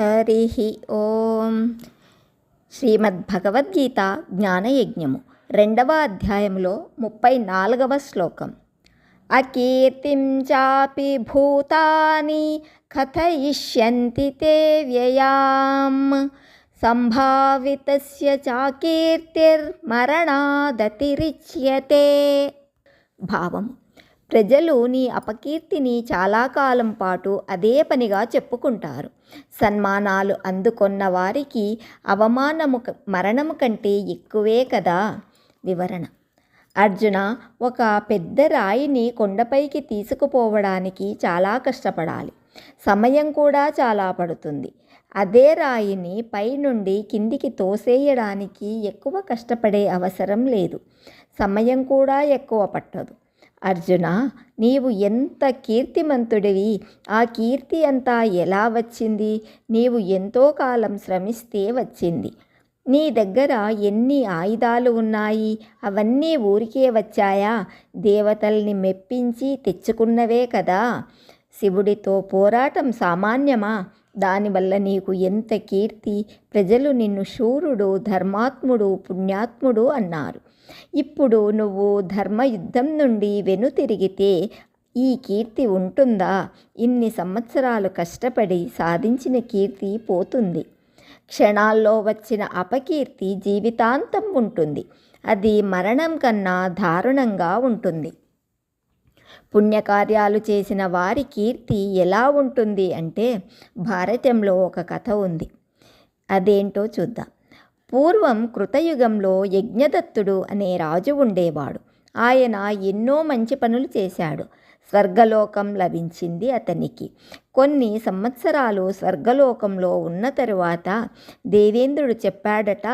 హరి ఓం శ్రీమద్భగవద్గీత జ్ఞానయజ్ఞము రెండవ అధ్యాయంలో ముప్పై నాలుగవ శ్లోకం. అకీర్తిం చాపి భూతాని కథయిష్యంతి తే వ్యయాం। సంభావితస్య చాకీర్తిర్మరణాదతిరిచ్యతే। భావము ప్రజలు నీ అపకీర్తిని చాలా కాలం పాటు అదే పనిగా చెప్పుకుంటారు. సన్మానాలు అందుకొన్న వారికి అవమానము మరణము కంటే ఎక్కువే కదా? వివరణ. అర్జున ఒక పెద్ద రాయిని కొండపైకి తీసుకుపోవడానికి చాలా కష్టపడాలి. సమయం కూడా చాలా పడుతుంది. అదే రాయిని పైనుండి కిందికి తోసేయడానికి ఎక్కువ కష్టపడే అవసరం లేదు. సమయం కూడా ఎక్కువ పట్టదు. అర్జున నీవు ఎంత కీర్తిమంతుడివి. ఆ కీర్తి అంతా ఎలా వచ్చింది? నీవు ఎంతో కాలం శ్రమిస్తే వచ్చింది. నీ దగ్గర ఎన్ని ఆయుధాలు ఉన్నాయి? అవన్నీ ఊరికే వచ్చాయా? దేవతల్ని మెప్పించి తెచ్చుకున్నవే కదా. శివుడితో పోరాటం సామాన్యమా? దానివల్ల నీకు ఎంత కీర్తి? ప్రజలు నిన్ను శూరుడు ధర్మాత్ముడు పుణ్యాత్ముడు అన్నారు. ఇప్పుడు నువ్వు ధర్మయుద్ధం నుండి వెనుతిరిగితే ఈ కీర్తి ఉంటుందా? ఇన్ని సంవత్సరాలు కష్టపడి సాధించిన కీర్తి పోతుంది. క్షణాల్లో వచ్చిన అపకీర్తి జీవితాంతం ఉంటుంది. అది మరణం కన్నా దారుణంగా ఉంటుంది. పుణ్యకార్యాలు చేసిన వారి కీర్తి ఎలా ఉంటుంది అంటే భారతంలో ఒక కథ ఉంది. అదేంటో చూద్దాం. పూర్వం కృతయుగంలో యజ్ఞదత్తుడు అనే రాజు ఉండేవాడు. ఆయన ఎన్నో మంచి పనులు చేశాడు. స్వర్గలోకం లభించింది అతనికి. కొన్ని సంవత్సరాలు స్వర్గలోకంలో ఉన్న తరువాత దేవేంద్రుడు చెప్పాడట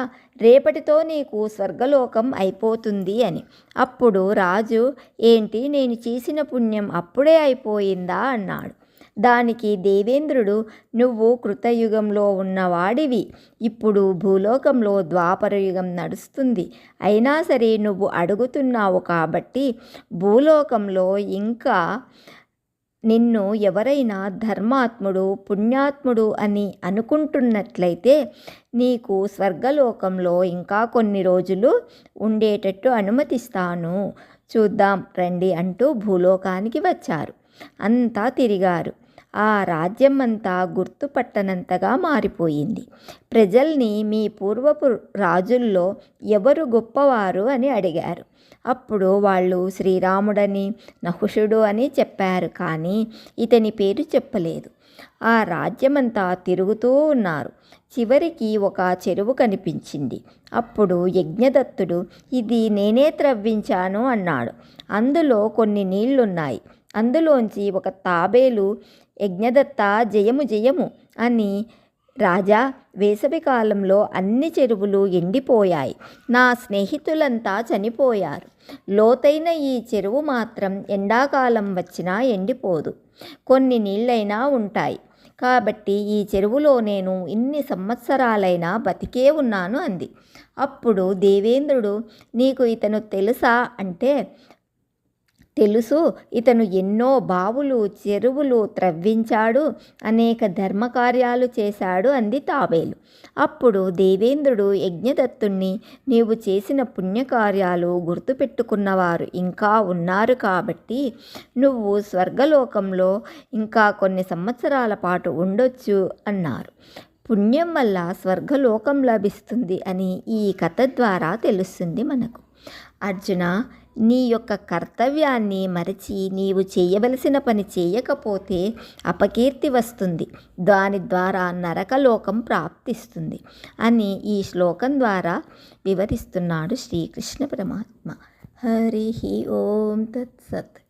రేపటితో నీకు స్వర్గలోకం అయిపోతుంది అని. అప్పుడు రాజు ఏంటి నేను చేసిన పుణ్యం అప్పుడే అయిపోయిందా? అన్నాడు. దానికి దేవేంద్రుడు నువ్వు కృతయుగంలో ఉన్నవాడివి. ఇప్పుడు భూలోకంలో ద్వాపరయుగం నడుస్తుంది. అయినా సరే నువ్వు అడుగుతున్నావు కాబట్టి భూలోకంలో ఇంకా నిన్ను ఎవరైనా ధర్మాత్ముడు పుణ్యాత్ముడు అని అనుకుంటున్నట్లయితే నీకు స్వర్గలోకంలో ఇంకా కొన్ని రోజులు ఉండేటట్టు అనుమతిస్తాను. చూద్దాం రండి అంటూ భూలోకానికి వచ్చారు. అంతా తిరిగారు. ఆ రాజ్యం అంతా గుర్తుపట్టనంతగా మారిపోయింది. ప్రజల్ని మీ పూర్వపు రాజుల్లో ఎవరు గొప్పవారు అని అడిగారు. అప్పుడు వాళ్ళు శ్రీరాముడని నహుషుడు అని చెప్పారు కానీ ఇతని పేరు చెప్పలేదు. ఆ రాజ్యమంతా తిరుగుతూ ఉన్నారు. చివరికి ఒక చెరువు కనిపించింది. అప్పుడు యజ్ఞదత్తుడు ఇది నేనే త్రవ్వించాను అన్నాడు. అందులో కొన్ని నీళ్ళున్నాయి అందులోంచి ఒక తాబేలు యజ్ఞదత్త జయము జయము అని రాజా వేసవి కాలంలో అన్ని చెరువులు ఎండిపోయాయి. నా స్నేహితులంతా చనిపోయారు. లోతైన ఈ చెరువు మాత్రం ఎండాకాలం వచ్చినా ఎండిపోదు. కొన్ని నీళ్ళైనా ఉంటాయి. కాబట్టి ఈ చెరువులో నేను ఇన్ని సంవత్సరాలైనా బతికే ఉన్నాను అంది. అప్పుడు దేవేంద్రుడు నీకు ఇతను తెలుసా? అంటే తెలుసు ఇతను ఎన్నో బావులు చెరువులు త్రవ్వించాడు అనేక ధర్మకార్యాలు చేశాడు అంది తాబేలు. అప్పుడు దేవేంద్రుడు యజ్ఞదత్తుణ్ణి నీవు చేసిన పుణ్యకార్యాలు గుర్తుపెట్టుకున్నవారు ఇంకా ఉన్నారు కాబట్టి నువ్వు స్వర్గలోకంలో ఇంకా కొన్ని సంవత్సరాల పాటు ఉండొచ్చు అన్నారు. పుణ్యం వల్ల స్వర్గలోకం లభిస్తుంది అని ఈ కథ ద్వారా తెలుస్తుంది మనకు. అర్జున నీ యొక్క కర్తవ్యాన్ని మరచి నీవు చేయవలసిన పని చేయకపోతే అపకీర్తి వస్తుంది. దాని ద్వారా నరకలోకం ప్రాప్తిస్తుంది అని ఈ శ్లోకం ద్వారా వివరిస్తున్నాడు శ్రీకృష్ణ పరమాత్మ. హరి ఓం తత్సత్.